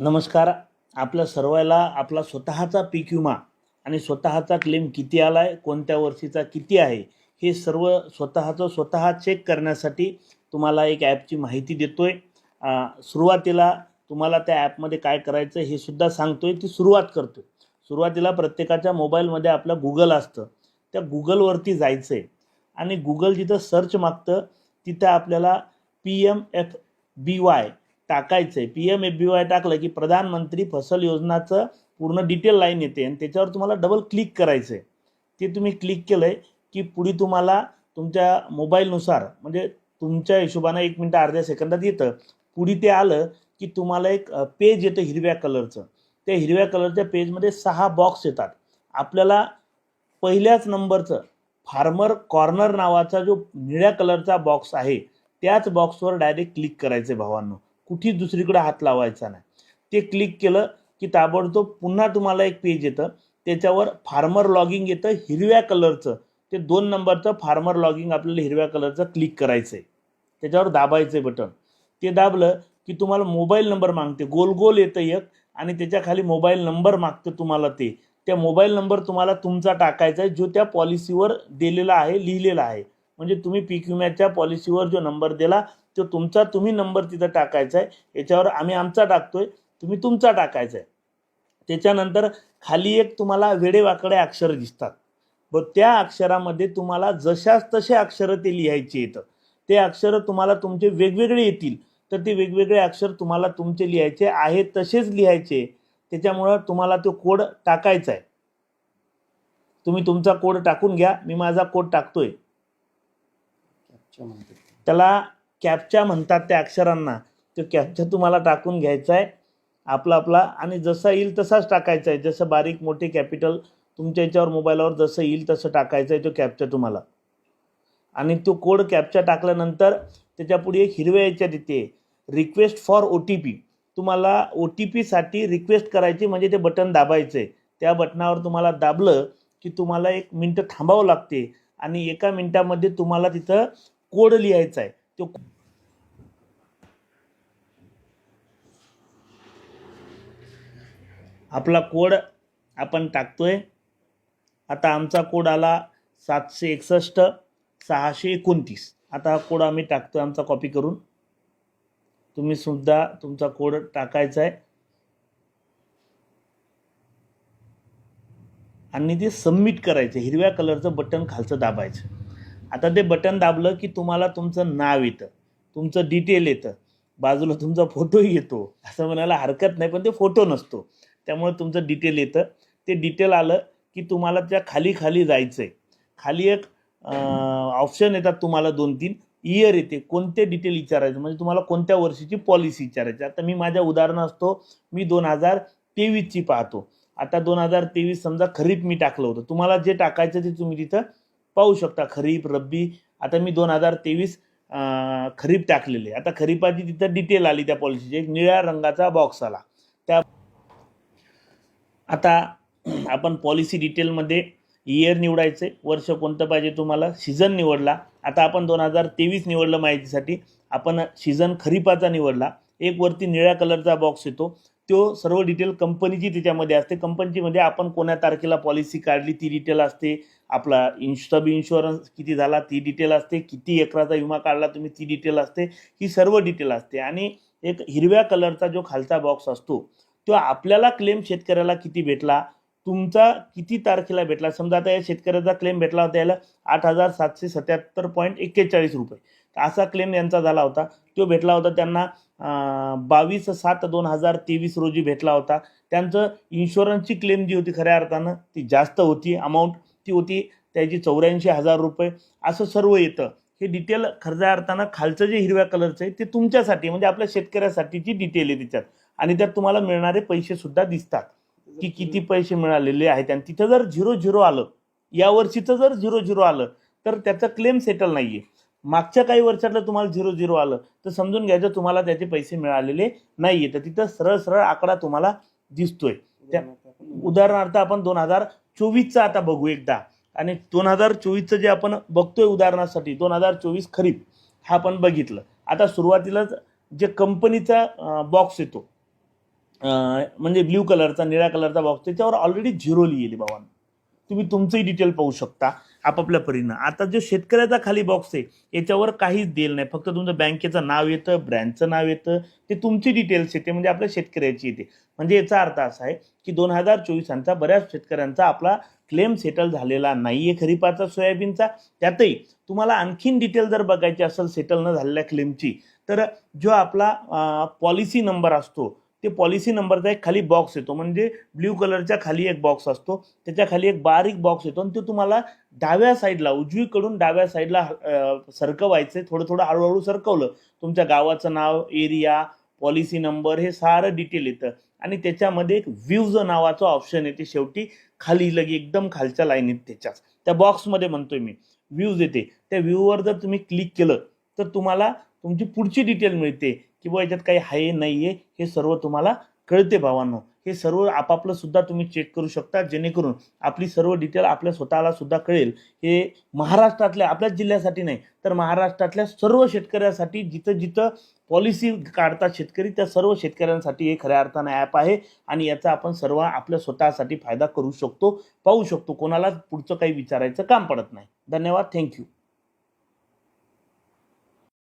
नमस्कार. आपल्या सर्वाला आपला स्वतःचा पीक विमा आणि स्वतःचा क्लेम किती आला आहे कोणत्या वर्षीचा किती आहे हे सर्व स्वतःचं स्वतः चेक करण्यासाठी तुम्हाला एक ॲपची माहिती देतो आहे सुरुवातीला तुम्हाला त्या ॲपमध्ये काय करायचं हे सुद्धा सांगतो आहे ती सुरुवात करतो सुरुवातीला प्रत्येकाच्या मोबाईलमध्ये आपलं गुगल असतं. त्या गुगलवरती जायचं आहे आणि गुगल जिथं सर्च मागतं तिथं आपल्याला P M F B Y टाकायचं आहे P M F B Y टाकलं की प्रधानमंत्री फसल योजनाचं पूर्ण डिटेल लाईन येते आणि त्याच्यावर तुम्हाला डबल क्लिक करायचं आहे ते तुम्ही क्लिक केलं आहे की पुढे तुम्हाला तुमच्या मोबाईलनुसार म्हणजे तुमच्या हिशोबानं एक मिनटं अर्ध्या सेकंदात येतं. पुढे ते आलं की तुम्हाला एक पेज येतं हिरव्या कलरचं त्या हिरव्या कलरच्या पेजमध्ये सहा बॉक्स येतात. आपल्याला पहिल्याच नंबरचं फार्मर कॉर्नर नावाचा जो निळ्या कलरचा बॉक्स आहे त्याच बॉक्सवर डायरेक्ट क्लिक करायचं आहे भावांनो. कुठेच दुसरीकडे हात लावायचा नाही. ते क्लिक केलं की ताबडतोब पुन्हा तुम्हाला एक पेज येतं. त्याच्यावर फार्मर लॉगिंग येतं हिरव्या कलरचं ते दोन नंबरचं फार्मर लॉगिंग आपल्याला हिरव्या कलरचं क्लिक करायचं आहे त्याच्यावर दाबायचं आहे बटन ते दाबलं की तुम्हाला मोबाईल नंबर मागते. गोल गोल येतं एक आणि त्याच्याखाली मोबाईल नंबर मागतं तुम्हाला ते. त्या मोबाईल नंबर तुम्हाला तुमचा टाकायचा आहे जो त्या पॉलिसीवर दिलेला आहे लिहिलेला आहे. म्हणजे तुम्ही पीक विम्याच्या पॉलिसीवर जो नंबर दिला तो तुमचा तुम्ही नंबर तिथं टाकायचा आहे याच्यावर आम्ही आमचा टाकतोय तुम्ही तुमचा टाकायचा आहे त्याच्यानंतर खाली एक तुम्हाला वेडेवाकडे अक्षर दिसतात. व त्या अक्षरामध्ये तुम्हाला जशाच तसे अक्षरं ते लिहायचे येतं. ते अक्षरं तुम्हाला तुमचे वेगवेगळे येतील तर ते वेगवेगळे अक्षर तुम्हाला तुमचे लिहायचे आहे तसेच लिहायचे. त्याच्यामुळं तुम्हाला तो कोड टाकायचा आहे तुम्ही तुमचा कोड टाकून घ्या मी माझा कोड टाकतोय. त्याला कॅपच्या म्हणतात त्या अक्षरांना. तो कॅपच्या तुम्हाला टाकून घ्यायचा आहे आपला आपला आणि जसा येईल तसाच टाकायचा आहे जसं बारीक मोठे कॅपिटल तुमच्या याच्यावर मोबाईलवर जसं येईल तसं टाकायचं आहे तो कॅपच्या तुम्हाला. आणि तो कोड कॅपच्या टाकल्यानंतर त्याच्यापुढे एक हिरव्या याच्यात येते. Request for O T P तुम्हाला ओ टी पीसाठी रिक्वेस्ट करायची म्हणजे ते बटन दाबायचं आहे त्या बटनावर तुम्हाला दाबलं की तुम्हाला एक मिनटं थांबावं लागते. आणि एका मिनटामध्ये तुम्हाला तिथं कोड लिहायचा आहे तो आपला कोड आपण टाकतोय. आता आमचा कोड आला सातशे एकसष्ट सहाशे एकोणतीस. आता हा कोड आम्ही टाकतोय आमचा कॉपी करून. तुम्ही सुद्धा तुमचा कोड टाकायचा आहे. आणि ते सबमिट करायचं हिरव्या कलरचं बटन खालचं दाबायचं. आता ते बटन दाबलं की तुम्हाला तुमचं नाव येतं. तुमचं डिटेल येतं. बाजूला तुमचा फोटोही येतो. असं म्हणायला हरकत नाही पण ते फोटो नसतो. त्यामुळे तुमचं डिटेल येतं. ते डिटेल आलं की तुम्हाला त्या खाली खाली जायचं आहे खाली एक ऑप्शन येतात तुम्हाला दोन तीन. इयर येते. कोणते डिटेल विचारायचं? म्हणजे तुम्हाला कोणत्या वर्षीची पॉलिसी विचारायची? आता मी माझ्या उदाहरण असतो मी दोन हजार तेवीसची पाहतो. आता दोन हजार तेवीस समजा खरीप मी टाकलं होतं. तुम्हाला जे टाकायचं ते तुम्ही तिथं पाहू शकता खरीप रब्बी. आता मी दोन हजार तेवीस खरीप टाकलेले आता खरीपाची तिथं डिटेल आली त्या पॉलिसीची एक निळ्या रंगाचा बॉक्स आला. त्या आता आपण पॉलिसी डिटेलमध्ये इयर निवडायचे वर्ष कोणतं पाहिजे तुम्हाला? सीझन निवडला. आता आपण दोन हजार तेवीस निवडलं माहितीसाठी. आपण सीझन खरीपाचा निवडला. एक वरती निळ्या कलरचा बॉक्स येतो. तो सर्व डिटेल कंपनीची त्याच्यामध्ये असते. कंपनीमध्ये म्हणजे आपण कोण्या तारखेला पॉलिसी काढली ती डिटेल असते. आपला इन्श सब इन्शुरन्स किती झाला ती डिटेल असते. किती एकराचा विमा काढला तुम्ही ती डिटेल असते. ही सर्व डिटेल असते. आणि एक हिरव्या कलरचा जो खालचा बॉक्स असतो तो आपल्याला क्लेम शेतकऱ्याला किती भेटला? तुमचा किती तारखेला भेटला? समजा आता या शेतकऱ्याचा क्लेम भेटला होता याला आठ हजार सातशे सत्याहत्तर पॉईंट एक्केचाळीस रुपये. असा क्लेम यांचा झाला होता. तो भेटला होता त्यांना बावीस सात दोन हजार तेवीस रोजी भेटला होता. त्यांचं इन्शुरन्सची क्लेम जी होती खऱ्या अर्थानं ती जास्त होती. अमाऊंट ती होती त्याची चौऱ्याऐंशी हजार रुपये. असं सर्व येतं. हे डिटेल खऱ्या अर्थानं खालचं जे हिरव्या कलरचं आहे ते तुमच्यासाठी म्हणजे आपल्या शेतकऱ्यासाठीची डिटेल आहे त्याच्यात. आणि त्यात तुम्हाला मिळणारे पैसे सुद्धा दिसतात. की किती पैसे मिळालेले आहेत. आणि तिथं जर झिरो झिरो आलं या वर्षीचं जर झिरो झिरो आलं तर त्याचं क्लेम सेटल नाही आहे मागच्या काही वर्षातलं तुम्हाला झिरो झिरो आलं तर समजून घ्यायचं तुम्हाला त्याचे पैसे मिळालेले नाही तर तिथं सरळ सरळ आकडा तुम्हाला दिसतोय. त्या उदाहरणार्थ आपण दोन हजार चोवीसचा आता बघू एकदा. आणि दोन हजार चोवीसचं जे आपण बघतोय उदाहरणासाठी दोन हजार चोवीस खरीप हा आपण बघितलं. आता सुरुवातीलाच जे कंपनीचा बॉक्स येतो म्हणजे ब्ल्यू कलरचा निळ्या कलरचा बॉक्स त्याच्यावर ऑलरेडी झिरो लिहिली बाबा तुम्ही तुमचंही डिटेल पाहू शकता. आपापल्या परीनं. आता जो शेतकऱ्याचा खाली बॉक्स आहे याच्यावर काहीच देल नाही. फक्त तुमचं बँकेचं नाव येतं ब्रँडचं नाव येतं ते तुमची डिटेल्स येते म्हणजे आपल्या शेतकऱ्याची येते. म्हणजे याचा अर्थ असा आहे की दोन हजार चोवीसांचा बऱ्याच शेतकऱ्यांचा आपला क्लेम सेटल झालेला नाही आहे खरीपाचा सोयाबीनचा. त्यातही तुम्हाला आणखीन डिटेल जर बघायची असेल सेटल न झालेल्या क्लेमची तर जो आपला पॉलिसी नंबर असतो ते पॉलिसी नंबरचा एक खाली बॉक्स येतो. म्हणजे ब्ल्यू कलरच्या खाली एक बॉक्स असतो. त्याच्याखाली एक बारीक बॉक्स येतो. आणि तो तुम्हाला डाव्या साईडला उजवीकडून डाव्या साईडला अं, सरकवायचं. थोडं थोडं हळूहळू सरकवलं. तुमच्या गावाचं नाव एरिया पॉलिसी नंबर हे सारं डिटेल येतं. आणि त्याच्यामध्ये एक व्ह्यूज नावाचं ऑप्शन येते. शेवटी खाली लगे एकदम खालच्या लाईनीत त्याच्याच त्या बॉक्समध्ये म्हणतोय मी. व्ह्यूज येते. त्या व्ह्यूवर जर तुम्ही क्लिक केलं तर तुम्हाला तुमची पुढची डिटेल मिळते. किंवा याच्यात काही आहे नाही आहे हे सर्व तुम्हाला कळते भावांनो. हे सर्व आपापलं सुद्धा तुम्ही चेक करू शकता जेणेकरून आपली सर्व डिटेल आपल्या स्वतःला सुद्धा कळेल. हे महाराष्ट्रातल्या आपल्याच जिल्ह्यासाठी नाही तर महाराष्ट्रातल्या सर्व शेतकऱ्यासाठी जिथं जिथं पॉलिसी काढतात शेतकरी त्या सर्व शेतकऱ्यांसाठी हे खऱ्या अर्थानं ॲप आहे आणि याचा आपण सर्व आपल्या स्वतःसाठी फायदा करू शकतो पाहू शकतो. कोणालाच पुढचं काही विचारायचं काम पडत नाही. धन्यवाद. थँक्यू